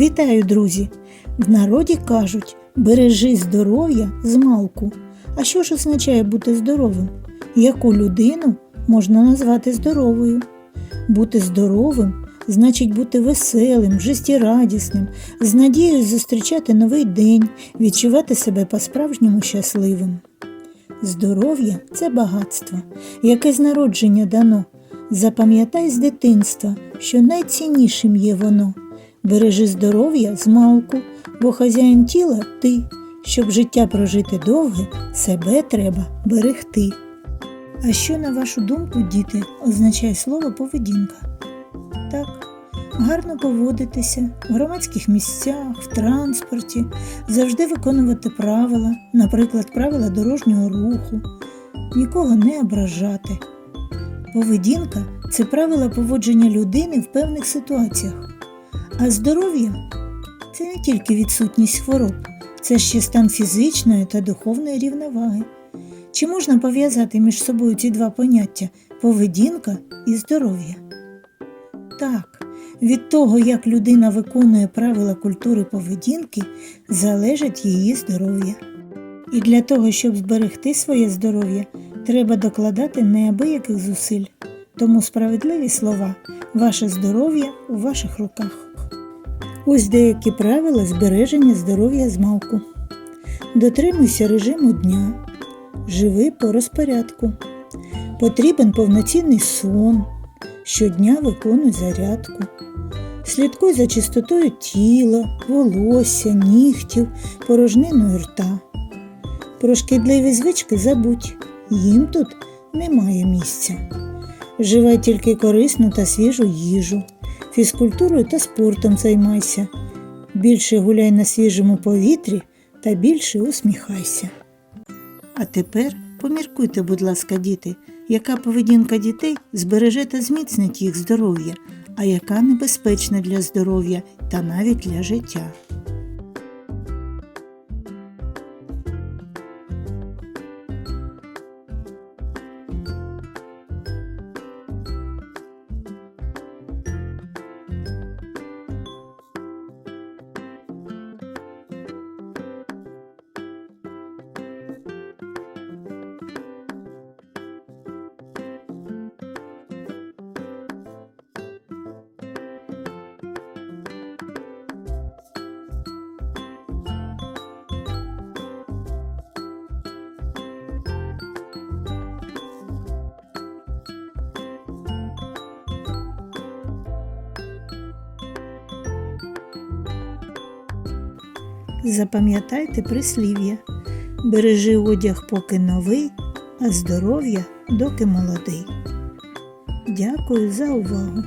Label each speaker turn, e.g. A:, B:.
A: Вітаю, друзі! В народі кажуть, бережи здоров'я з малку. А що ж означає бути здоровим? Яку людину можна назвати здоровою? Бути здоровим значить бути веселим, життєрадісним, з надією зустрічати новий день, відчувати себе по-справжньому щасливим. Здоров'я це багатство, яке з народження дано. Запам'ятай з дитинства, що найціннішим є воно. Бережи здоров'я з малку, бо хазяїн тіла ти. Щоб життя прожити довге, себе треба берегти. А що, на вашу думку, діти, означає слово поведінка? Так, гарно поводитися в громадських місцях, в транспорті, завжди виконувати правила, наприклад, правила дорожнього руху, нікого не ображати. Поведінка це правила поводження людини в певних ситуаціях. А здоров'я це не тільки відсутність хвороб, це ще стан фізичної та духовної рівноваги. Чи можна пов'язати між собою ці два поняття поведінка і здоров'я? Так, від того, як людина виконує правила культури поведінки, залежить її здоров'я. І для того, щоб зберегти своє здоров'я, треба докладати неабияких зусиль. Тому справедливі слова ваше здоров'я у ваших руках. Ось деякі правила збереження здоров'я з малку. Дотримуйся режиму дня. Живи по розпорядку. Потрібен повноцінний сон. Щодня виконуй зарядку. Слідкуй за чистотою тіла, волосся, нігтів, порожниною рта. Про шкідливі звички забудь, їм тут немає місця. Вживай тільки корисну та свіжу їжу, фізкультурою та спортом займайся. Більше гуляй на свіжому повітрі та більше усміхайся. А тепер поміркуйте, будь ласка, діти, яка поведінка дітей збереже та зміцнить їх здоров'я, а яка небезпечна для здоров'я та навіть для життя. Запам'ятайте прислів'я. Бережи одяг, поки новий, а здоров'я доки молодий. Дякую за увагу!